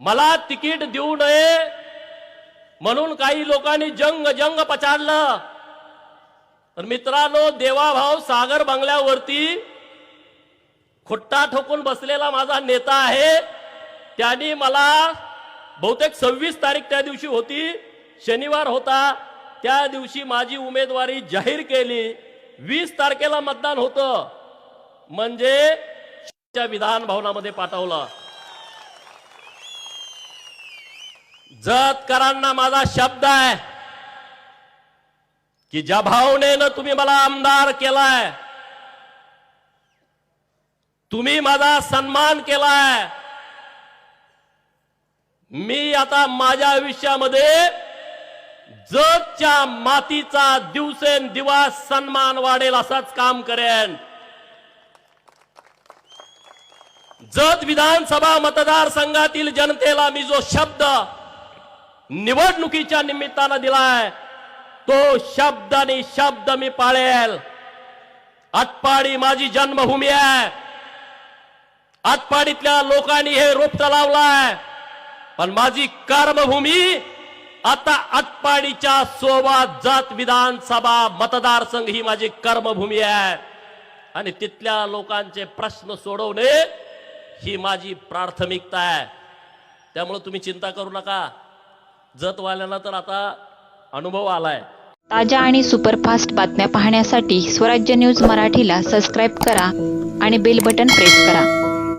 मला तिकीट देऊ नये म्हणून काही लोकांनी जंग जंग पचारलं तर मित्रांनो देवाभाऊ सागर बंगल्यावरती खुट्टा ठोकून बसलेला माझा नेता आहे. त्यांनी मला बहुतेक सव्वीस तारीख त्या दिवशी होती शनिवार होता. त्या दिवशी माझी उमेदवारी जाहीर केली. वीस तारखेला मतदान होतं. म्हणजे विधान भवनामध्ये पाठवलं. जतकरांना माझा शब्द आहे की ज्या भावनेनं तुम्ही मला आमदार केलाय तुम्ही माझा सन्मान केलाय मी आता माझ्या आयुष्यामध्ये जगच्या मातीचा दिवसेंदिवस सन्मान वाढेल असंच काम करेन. जत विधानसभा मतदारसंघातील जनतेला मी जो शब्द निवडणुकीच्या निमित्तानं दिलाय. तो शब्द आणि शब्द मी पाळेल. आटपाडी माझी जन्मभूमी आहे. आटपाडीतल्या लोकांनी हे रोपट लावलाय पण माझी कर्मभूमी आता आटपाडीच्या सोबत जात विधानसभा मतदारसंघ ही माझी कर्मभूमी आहे. आणि तिथल्या लोकांचे प्रश्न सोडवणे ही माझी प्राथमिकता आहे. त्यामुळे तुम्ही चिंता करू नका. जतवाल्याला तर आता अनुभव आलाय. ताज्या आणि सुपरफास्ट बातम्या पाहण्यासाठी स्वराज्य न्यूज मराठीला सबस्क्राईब करा आणि बेल बटन प्रेस करा.